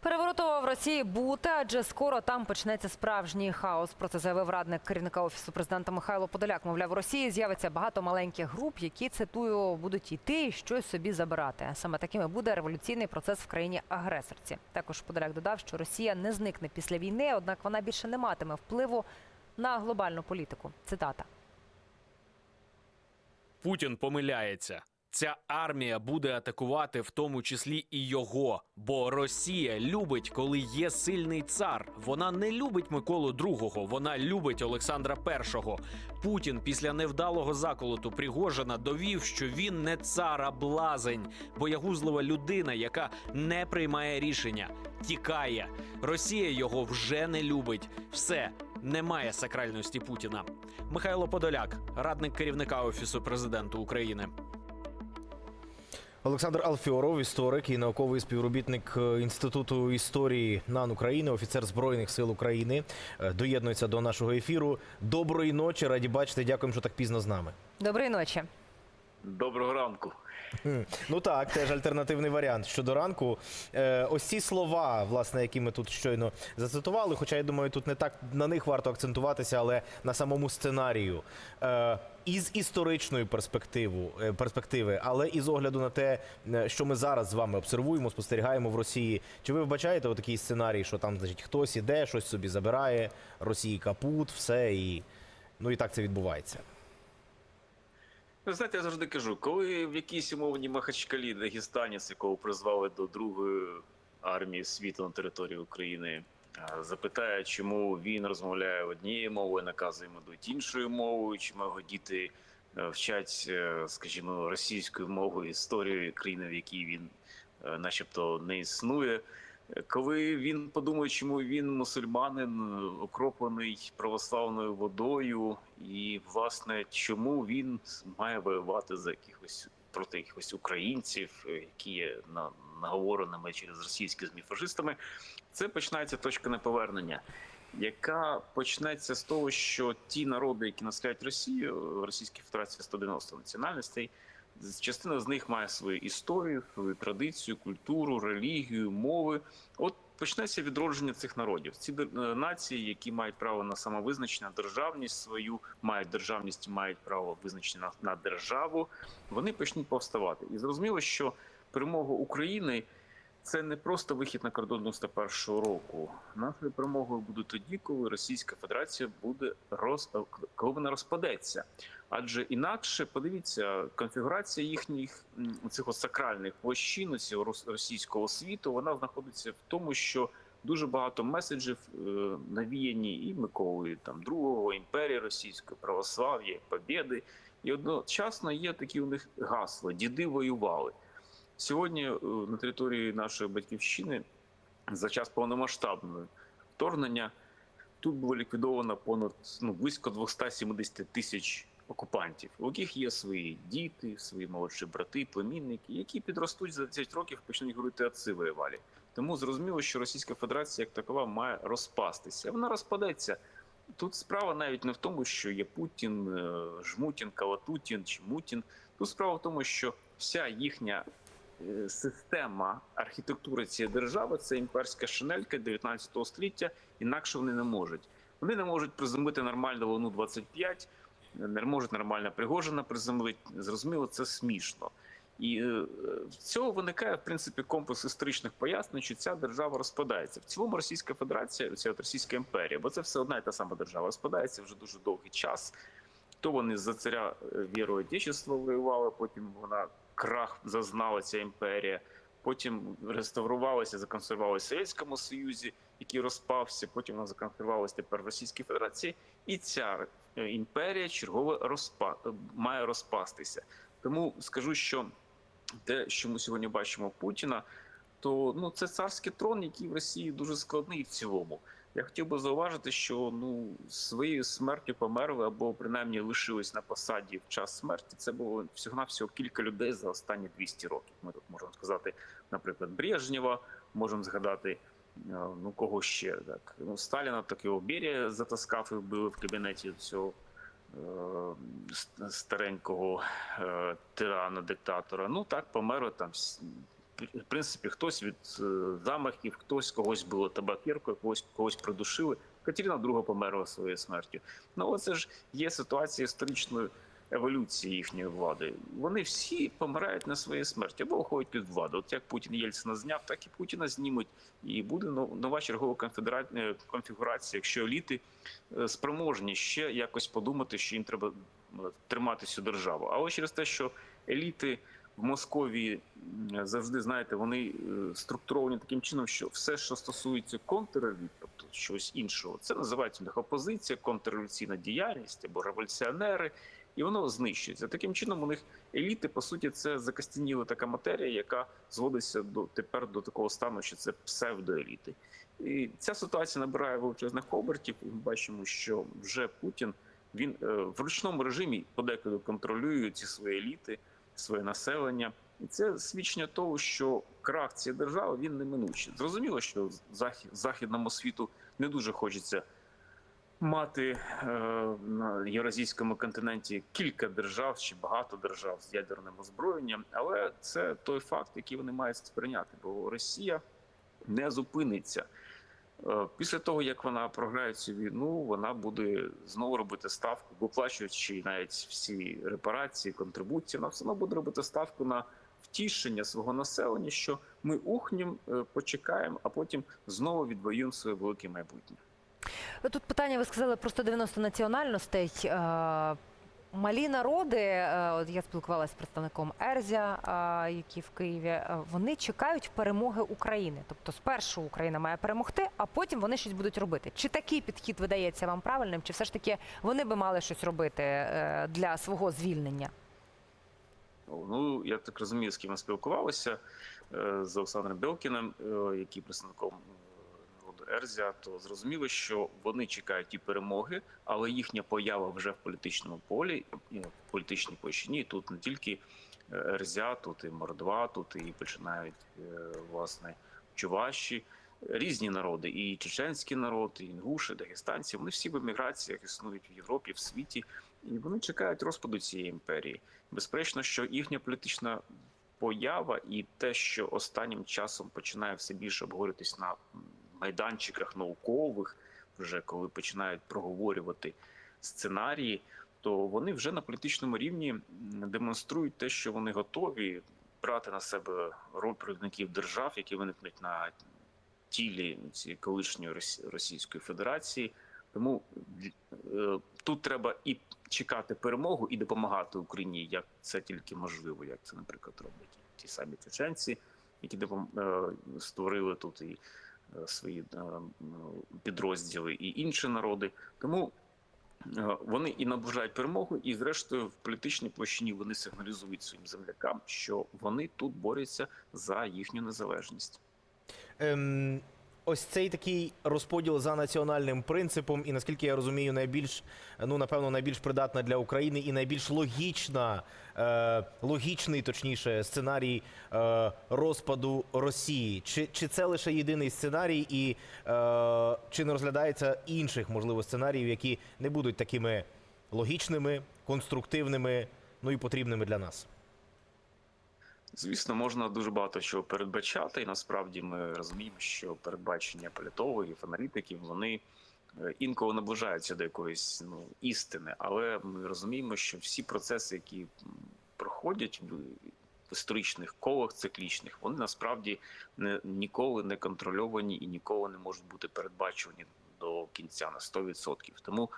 Перевороту в Росії бути, адже скоро там почнеться справжній хаос. Про це заявив радник керівника офісу президента Михайло Подоляк. Мовляв, у Росії з'явиться багато маленьких груп, які цитую будуть йти і щось собі забирати. Саме такими буде революційний процес в країні агресорці. Також Подоляк додав, що Росія не зникне після війни, однак вона більше не матиме впливу на глобальну політику. Цитата. Путін помиляється. Ця армія буде атакувати в тому числі і його. Бо Росія любить, коли є сильний цар. Вона не любить Миколу II, вона любить Олександра І. Путін після невдалого заколоту Пригожина довів, що він не цар, а блазень, боягузлива людина, яка не приймає рішення, тікає. Росія його вже не любить. Все. Немає сакральності Путіна. Михайло Подоляк, радник керівника офісу президента України. Олександр Алфьоров, історик і науковий співробітник е, інституту історії НАН України, офіцер збройних сил України, е, доєднується до нашого ефіру. Доброї ночі, раді бачити. Дякуємо, що так пізно з нами. Доброї ночі. Доброго ранку. Ну так, теж альтернативний варіант щодо ранку. Е, ось ці слова, власне, які ми тут щойно зацитували. Хоча я думаю, тут не так на них варто акцентуватися, але на самому сценарію. Із історичної перспективи, е, перспективи, але і з огляду на те, е, що ми зараз з вами обсервуємо, спостерігаємо в Росії. Чи ви вбачаєте отакий сценарій, що там, значить, хтось іде, щось собі забирає, Росії капут, все і ну і так це відбувається. Ви знаєте, я завжди кажу, коли в якійсь умовній Махачкалі, Дагестанець, якого призвали до другої армії світу на території України, запитає, чому він розмовляє однією мовою, наказує йому дуть іншою мовою, чому його діти е, вчать, е, скажімо, російською мовою історію країни, в якій він, е, начебто, не існує. Е, Коли він подумає, чому він мусульманин, е, окроплений православною водою, і власне чому він має воювати за якихось проти якихось українців, е, які є на наговореними через російські змі фашистами, це починається точка неповернення, яка почнеться з того, що ті народи, які населяють Росію, Російська Федерація 190 національностей. Частина з них має свою історію, свою традицію, культуру, релігію, мови. От почнеться відродження цих народів. Ці е, нації, які мають право на самовизначення, державність свою, мають державність, мають право визначення на, на державу. Вони почнуть повставати. І зрозуміло, що перемога України це не просто вихід на кордон 91-го року. Нашою перемогою буде тоді, коли Російська Федерація буде роз... коли вона розпадеться. Адже інакше подивіться, конфігурація їхніх цих сакральних площин російського світу вона знаходиться в тому, що дуже багато меседжів е, навіяні і Миколою там другого імперії російської православ'я, побєди. І одночасно є такі у них гасла: діди воювали. Сьогодні е, на території нашої батьківщини за час повномасштабного вторгнення тут було ліквідовано понад ну, близько 270 тисяч окупантів, у яких є свої діти, свої молодші брати, племінники, які підростуть за 10 років, почнуть говорити отці воювали. Тому зрозуміло, що Російська Федерація як такова має розпастися. Вона розпадеться. Тут справа навіть не в тому, що є Путін, е, Жмутін, Калатутін чи Мутін. Тут справа в тому, що вся їхня система архітектури цієї держави це імперська шинелька 19 століття. Інакше вони не можуть. Вони не можуть приземлити нормально волну 25, не можуть нормально Пригожина приземлити. Зрозуміло, це смішно. І е, з цього виникає в принципі комплекс історичних пояснень, що ця держава розпадається. В цілому Російська Федерація, ця Російська імперія, бо це все одна і та сама держава розпадається вже дуже довгий час. То вони за царя е, Віру Отечества воювали, потім вона крах зазнала ця імперія. Потім реставрувалася, законсервувалася в Совєтському Союзі, який розпався. Потім вона законсервувалася тепер в Російській Федерації, і ця е, імперія чергово розпа... має розпастися. Тому скажу, що те, що ми сьогодні бачимо Путіна, то ну це царський трон, який в Росії дуже складний в цілому. Я хотів би зауважити, що ну своєю смертю померли або принаймні лишились на посаді в час смерті. Це було всього навсього кілька людей за останні 200 років. Ми тут можемо сказати, наприклад, Брежнєва, можемо згадати. е, Ну, кого ще так? Ну, Сталіна так його Берія затаскав і вбили в кабінеті цього е, старенького е, тирана, диктатора. Ну так, померли там в принципі, хтось від е, замахів, хтось когось було табакеркою, когось когось придушили. Катерина II померла своєю смертю. Ну, оце ж є ситуація історичної еволюції їхньої влади. Вони всі помирають на своїй смерті або уходять під владу. От як Путін Єльцина зняв, так і Путіна знімуть. І буде нова чергова е, конфігурація, якщо еліти е, спроможні ще якось подумати, що їм треба тримати цю державу. Але через те, що еліти в Московії завжди знаєте, вони е, структуровані таким чином, що все, що стосується контрреволюції, тобто щось іншого, це називається у них опозиція, контрреволюційна діяльність або революціонери, і воно знищується. Таким чином, у них еліти, по суті, це закостяніла така матерія, яка зводиться до тепер до такого стану, що це псевдоеліти. І ця ситуація набирає величезних обертів. І ми бачимо, що вже Путін він е, в ручному режимі подекуди контролює ці свої еліти, своє населення. І це свідчення того, що крах цієї держави він неминучий. Зрозуміло, що західному світу не дуже хочеться мати е, на євразійському континенті кілька держав чи багато держав з ядерним озброєнням, але це той факт, який вони мають сприйняти, бо Росія не зупиниться. Е, Після того, як вона програє цю війну, вона буде знову робити ставку, виплачуючи навіть всі репарації, контрибуції, вона все одно буде робити ставку на втішення свого населення, що ми ухнем, е, почекаємо, а потім знову відвоюємо своє велике майбутнє. Тут питання, ви сказали про 190 національностей. Малі народи, е, я спілкувалася з представником Ерзя, е, які в Києві. е, Вони чекають перемоги України. Тобто, спершу Україна має перемогти, а потім вони щось будуть робити. Чи такий підхід видається вам правильним, чи все ж таки вони би мали щось робити для свого звільнення? Ну, я так розумію, з ким ми спілкувалися з Олександром Белкіним, який представником Ерзя, то зрозуміло, що вони чекають і перемоги, але їхня поява вже в політичному полі, в політичній площині. Тут не тільки е, Ерзя, тут і Мордва, тут і починають е, власне чуваші. Різні народи, і чеченський народ, і інгуші, дагестанці. Вони всі в еміграціях існують в Європі, в світі, і вони чекають розпаду цієї імперії. Безперечно, що їхня політична поява і те, що останнім часом починає все більше обговорюватись на майданчиках наукових, вже коли починають проговорювати сценарії, то вони вже на політичному рівні демонструють те, що вони готові брати на себе роль провідників держав, які виникнуть на тілі цієї колишньої Росі- Російської Федерації. Тому е, тут треба і чекати перемогу і допомагати Україні, як це тільки можливо, як це, наприклад, роблять ті самі чеченці, які е, створили тут і свої е, підрозділи, і інші народи. Тому е, вони і наближають перемогу, і, зрештою, в політичній площині вони сигналізують своїм землякам, що вони тут борються за їхню незалежність. Ем, ось цей такий розподіл за національним принципом, і наскільки я розумію, найбільш ну напевно найбільш придатна для України і найбільш логічна, е, логічний, точніше, сценарій е, розпаду Росії. Чи, чи це лише єдиний сценарій, і е, чи не розглядається інших можливо сценаріїв, які не будуть такими логічними, конструктивними, ну і потрібними для нас? Звісно, можна дуже багато чого передбачати, і насправді ми розуміємо, що передбачення політологів, аналітиків вони е, інколи наближаються до якоїсь ну істини, але ми розуміємо, що всі процеси, які проходять в історичних колах циклічних, вони насправді не ніколи не контрольовані і ніколи не можуть бути передбачувані до кінця на 100%. Тому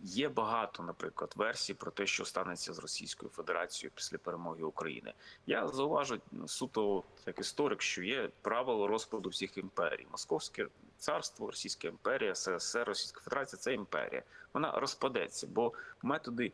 Є багато, наприклад, версій про те, що станеться з Російською Федерацією після перемоги України. Я зауважу суто як історик, що є правило розпаду всіх імперій. Московське царство, Російська імперія, СССР, Російська Федерація це імперія. Вона розпадеться, бо методи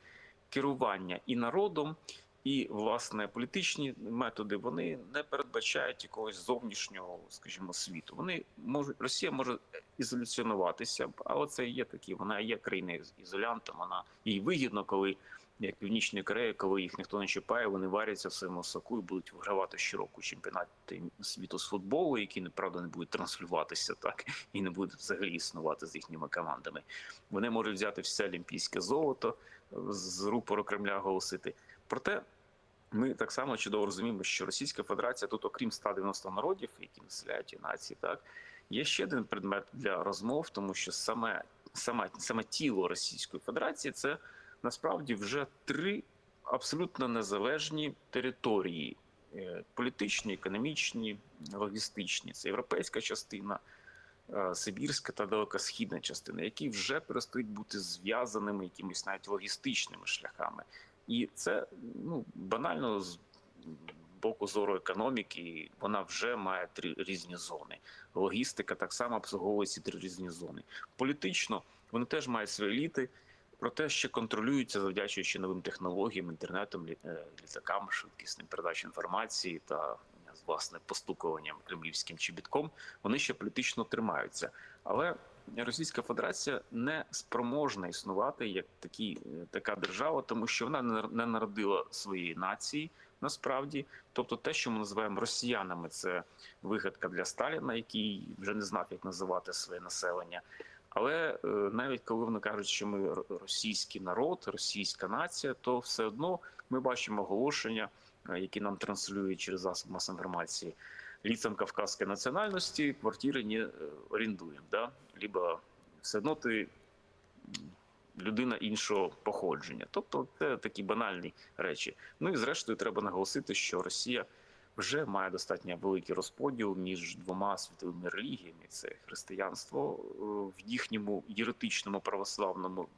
керування і народом, і власне політичні методи вони не передбачають якогось зовнішнього, скажімо, світу. Вони можуть Росія може ізоляціонуватися, але це є такі. Вона є країною ізолянтом. Вона їй вигідно, коли як Північної Кореї, коли їх ніхто не чіпає, вони варяться в своєму соку і будуть вигравати щороку чемпіонати світу з футболу, які неправда не будуть транслюватися так і не будуть взагалі існувати з їхніми командами. Вони можуть взяти все олімпійське золото з рупору Кремля оголосити. Проте ми так само чудово розуміємо, що Російська Федерація тут, окрім 190 народів, які населяють і нації, так є ще один предмет для розмов, тому що саме саме, саме тіло Російської Федерації це насправді вже три абсолютно незалежні території: е, політичні, економічні, логістичні. Це європейська частина. е, Сибірська та далекосхідна частина, які вже перестають бути зв'язаними якимись навіть логістичними шляхами, і це ну банально боку зору економіки, вона вже має три різні зони. Логістика так само обслуговує ці три різні зони. Політично вони теж мають свої еліти, проте ще контролюються, завдячуючи новим технологіям, інтернетом, е, літакам, швидкісним передачі інформації та власне постукуванням кремлівським чобітком. Вони ще політично тримаються, але Російська Федерація не спроможна існувати як такі, е, така держава, тому що вона не- народила своєї нації насправді. Тобто, те, що ми називаємо росіянами, це вигадка для Сталіна, який вже не знав, як називати своє населення. Але е, навіть коли вони кажуть, що ми російський народ, російська нація, то все одно ми бачимо оголошення, е, які нам транслюють через засоб масової інформації. Лицам кавказської національності квартири не орендуємо. Да? Либо все одно ти людина іншого походження. Тобто це такі банальні речі. Ну і зрештою треба наголосити, що Росія вже має достатньо великий розподіл між двома світовими релігіями: це християнство е, в їхньому єретичному православному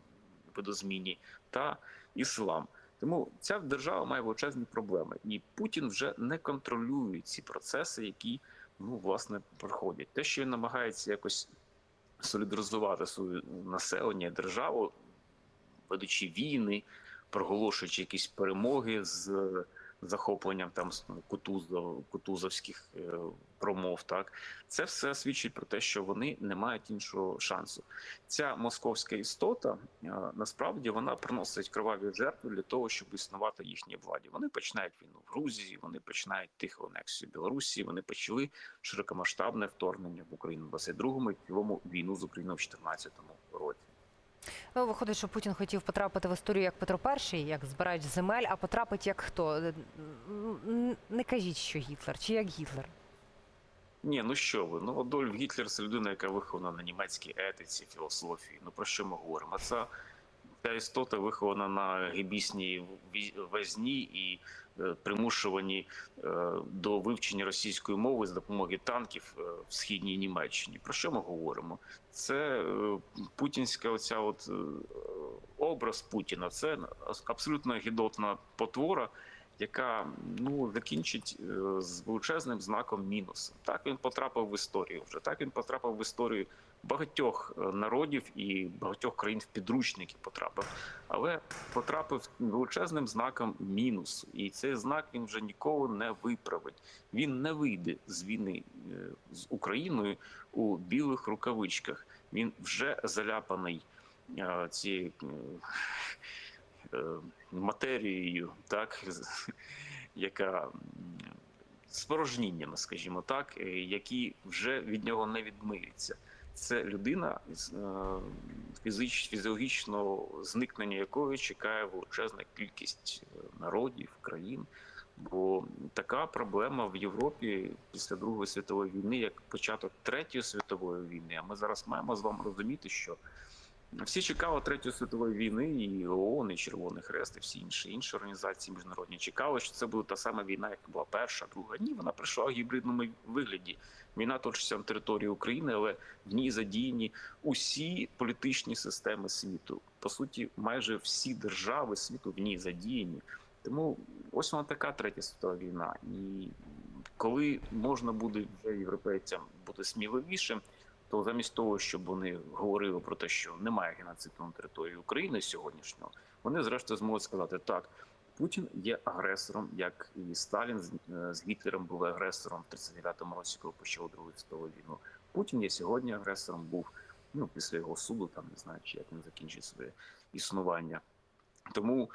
видозміні та іслам. Тому ця держава має величезні проблеми, і Путін вже не контролює ці процеси, які ну власне проходять. Те, що він намагається якось солідаризувати своє населення, державу, ведучи війни, проголошуючи якісь перемоги з захопленням там кутузов, кутузовських е, промов. Так це все свідчить про те, що вони не мають іншого шансу. Ця московська істота е, насправді вона приносить кроваві жертви для того, щоб існувати їхній владі. Вони починають війну в Грузії, вони починають тиху анексію Білорусі. Вони почали широкомасштабне вторгнення в Україну в 22-му і війну з Україною в 14-му році. Ну, виходить, що Путін хотів потрапити в історію як Петро І, як збирач земель, а потрапить як хто? Е, Не кажіть, що Гітлер, чи як Гітлер. Ні, ну що ви? Ну Адольф Гітлер це людина, яка вихована на німецькій етиці, філософії. Ну про що ми говоримо? Це ця істота вихована на гебісній ві- везні і примушувані е, до вивчення російської мови з допомоги танків е, в східній Німеччині. Про що ми говоримо? Це е, путінська оця от е, образ Путіна. Це абсолютно гідотна потвора яка ну закінчить е, з величезним знаком мінус. Так він потрапив в історію. Вже так він потрапив в історію багатьох е, народів і багатьох країн в підручники потрапив, але потрапив величезним знаком мінус, і цей знак він вже ніколи не виправить. Він не вийде з війни е, з Україною у білих рукавичках. Він вже заляпаний е, цією. матерією, так яка спорожніннями, скажімо так, які вже від нього не відмиються. Це людина е, фізич, фізіологічного зникнення якої чекає величезна кількість е, народів, країн. Бо така проблема в Європі після Другої світової війни, як початок Третьої світової війни. А ми зараз маємо з вами розуміти, що всі чекали Третьої світової війни, і ООН, і Червоний Хрест, і всі інші інші організації міжнародні чекали, що це буде та сама війна, яка була перша, друга. Ні, вона прийшла в гібридному вигляді. Війна точиться на території України, але в ній задіяні усі політичні системи світу. По суті, майже всі держави світу в ній задіяні. Тому ось вона така третя світова війна. І коли можна буде вже європейцям бути сміливішим, то замість того, щоб вони говорили про те, що немає геноциду на території України сьогоднішнього, вони зрештою зможуть сказати так. Путін є агресором, як і Сталін з, е, Гітлером був агресором в 39-му році, коли почав Другу світову війну. Путін є сьогодні агресором, був ну після його суду, там не знаю, чи як він закінчить своє існування. Тому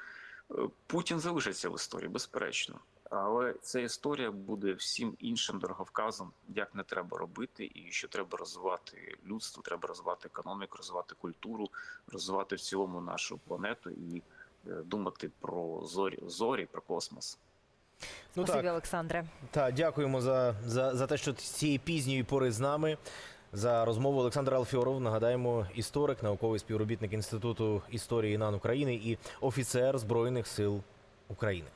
е, Путін залишиться в історії, безперечно. Але ця історія буде всім іншим дороговказом, як не треба робити, і що треба розвивати людство, треба розвивати економіку, розвивати культуру, розвивати в цілому нашу планету і е, думати про зорі, зорі, про космос. Ну Спасибі, так, Олександре. та дякуємо за, за, за те, що з цієї пізньої пори з нами. За розмову Олександр Алфіоров, нагадаємо, історик, науковий співробітник Інституту історії НАН України і офіцер Збройних сил України.